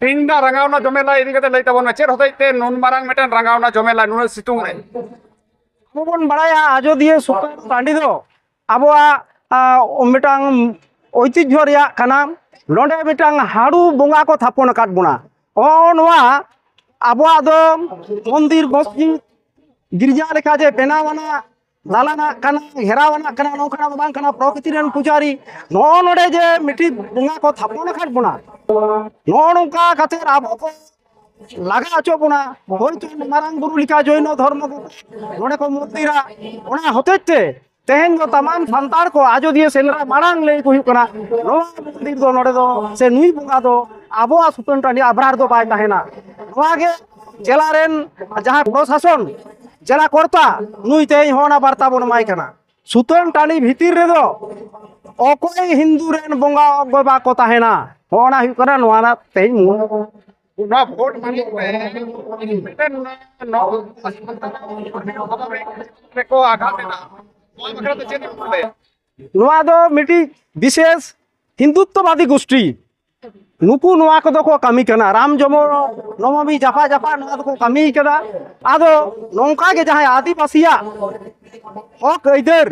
ᱛᱤᱱᱫᱟ ᱨᱟᱸᱜᱟᱣᱱᱟ ᱡᱚᱢᱮᱞᱟ ᱤᱫᱤ ᱠᱟᱛᱮ ᱞᱟᱹᱭ ᱛᱟᱵᱚᱱ ᱢᱮ ᱪᱮᱫ ᱦᱚᱛᱮᱡ ᱛᱮ ᱱᱩᱱ ᱢᱟᱨᱟᱝ ᱢᱤᱫᱴᱮᱱ ᱨᱟᱸᱜᱟᱣᱱᱟ ᱡᱚᱢᱮᱞᱟ ᱱᱩᱱᱟᱹᱜ ᱥᱤᱛᱩᱝ ᱨᱮ ᱟᱵᱚ ᱵᱚᱱ ᱵᱟᱲᱟᱭᱟ ᱟᱡᱚᱫᱤᱭᱟᱹ ᱥᱩᱛᱟᱹᱱ ᱴᱟᱺᱰᱤ ᱫᱚ ᱟᱵᱚᱣᱟᱜ ᱟᱸ, ᱢᱤᱫᱴᱟᱝ ঐতিহ্য ᱨᱮᱭᱟᱜ ᱠᱟᱱᱟ ᱱᱚᱰᱮ ᱢᱤᱫᱴᱟᱝ ᱦᱟᱲᱩ ᱵᱚᱸᱜᱟ ᱠᱚ ᱛᱷᱟᱯᱚᱱ ᱟᱠᱟᱫ ᱵᱚᱱᱟ ᱱᱚᱜᱼᱚ ᱱᱚᱣᱟ ᱟᱵᱚᱣᱟᱜ ᱫᱚ ᱢᱚᱱᱫᱤᱨ ᱢᱚᱥᱡᱤᱫ ᱜᱤᱨᱡᱟ ᱞᱮᱠᱟ ᱡᱮ ᱵᱮᱱᱟᱣᱟᱱᱟᱜ ᱫᱟᱞᱟᱱᱟᱜ ᱠᱟᱱᱟ ᱜᱷᱮᱨᱟᱣᱟᱱᱟᱜ ᱠᱟᱱᱟ ᱱᱚᱝᱠᱟᱱᱟᱜ ᱫᱚ ᱵᱟᱝ ᱠᱟᱱᱟ ᱯᱨᱚᱠᱨᱤᱛᱤ ᱨᱮᱱ ᱯᱩᱡᱟᱨᱤ ᱱᱚᱜᱼᱚ ᱱᱚᱰᱮ ᱡᱮ ᱢᱤᱫᱴᱤᱡ ᱵᱚᱸᱜᱟ ᱠᱚ ᱛᱷᱟᱯᱚᱱ ᱟᱠᱟᱫ ᱵᱚᱱᱟ ᱱᱚᱜᱼᱚ ᱱᱚᱝᱠᱟ ᱠᱟᱛᱮᱫ ᱟᱵᱚ ᱠᱚ লাগা হচ্ছে না হয়তো মারাং গুরু লিখা জৈন ধর্ম নড়ে কো মন্দিরা ওনা হতেতে তেহেন দো তামাম সান্তার কো আজো দিয়ে সেলরা মারাং লে কো হুক না নো মন্দির দো নড়ে দো সে নুই বুঙ্গা দো আবো সুতন্ত্র আবরার দো পায় তাহেনা নোয়াগে জেলারেন যাহা প্রশাসন যারা কর্তা নুই তে হওয়া বার্তা বন মাই কানা সুতরাং টানি ভিতির রে অকয় হিন্দু রেন বঙ্গা অগ্গ কো তাহেনা হনা হুই কানা না ভোট মানে কো মিটি বিশেষ হিন্দুত্ববাদী গোষ্ঠী। नुकू नुआ को को कमी करना राम जमो नवमी, जफा जफा को कमी करना नौका जहाँ आदिवासिया। हक इधर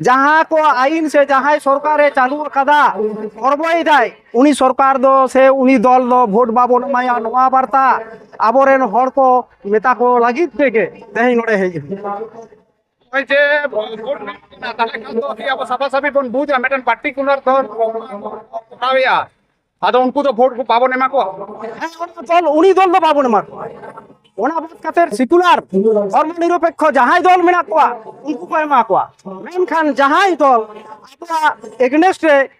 जहाँ को आईन से जहाँ सरकार चालू कदा। करबई उनी सरकार दो से उनी दल दो भोट बाबो नमाया नवा बार्ता आबोरेन हर को नेता को लगी देके तेही नोड़े है ওই যে ভোট না তাহলে কাল তো কি হ্যাঁ ওনা দল উনি দল দো বাবন এমা কো ওনা বাদ কাতে সিকুলার ধর্ম নিরপেক্ষ যাহাই দল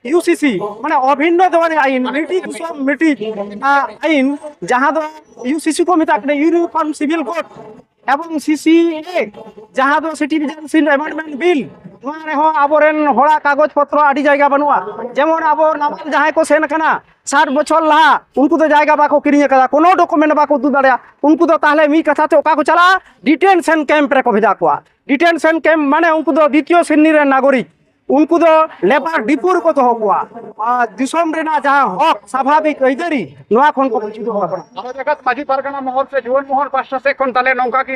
ইউসিসি মানে অভিন্ন আইন আইন, যাহা ইউসিসি কো মেতা কানে ইউনিফর্ম সিভিল কোড এবং সিসিএ যাহা সিটিজেনশিপ অ্যামেন্ডমেন্ট বিল ᱱᱚᱣᱟ ᱨᱮᱦᱚᱸ ᱟᱵᱚᱨᱮᱱ ᱦᱚᱲᱟᱜ ᱠᱟᱜᱚᱡᱽ ᱯᱚᱛᱨᱚ ᱟᱹᱰᱤ ᱡᱟᱭᱜᱟ ᱵᱟᱹᱱᱩᱜᱼᱟ ᱡᱮᱢᱚᱱ ᱟᱵᱚ ᱱᱟᱢᱟᱞ ᱡᱟᱦᱟᱸᱭ ᱠᱚ ᱥᱮᱱ ᱟᱠᱟᱱᱟ ষাট বছর লাহা উনকু তো জায়গা বাকো কিনে আকাদা কোনো ডকুমেন্ট বাকো উদু দাঁড়িয়া উনকু তো তাহলে মি কথা তে ওকা কো চালা ডিটেনশন ক্যাম্প রে কো ভেজা কোয়া ডিটেনশন ক্যাম্প মানে উনকু তো দ্বিতীয় শ্রেণীর নাগরিক উনকু তো লেবার ডিপুর কো তো হকুয়া আর দিশম রেনা যাহা হক স্বাভাবিক ঐদারি নোয়া খন কো বুঝি দো বাবা আরো জায়গা মাঝি পারগানা মহল সে জুয়ান মহল পাঁচটা সে কোন তাহলে নৌকা কি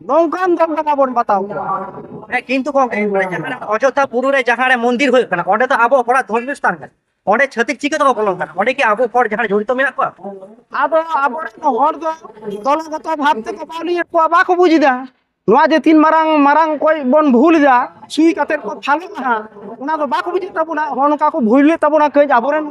নৌকান দল বাবন বাতাও। কিন্তু অযোধ্যা পুরুরে যাহারে মন্দির হয়ে কানা তো পড়া ধর্মীয় স্থান কানা? কি কো যে তিন মারাং মারাং কই বন ভুল দা সুই কাতের কো ফালো না। বুঝি তাবো না কো ভুললে তাবো না কই আবরেন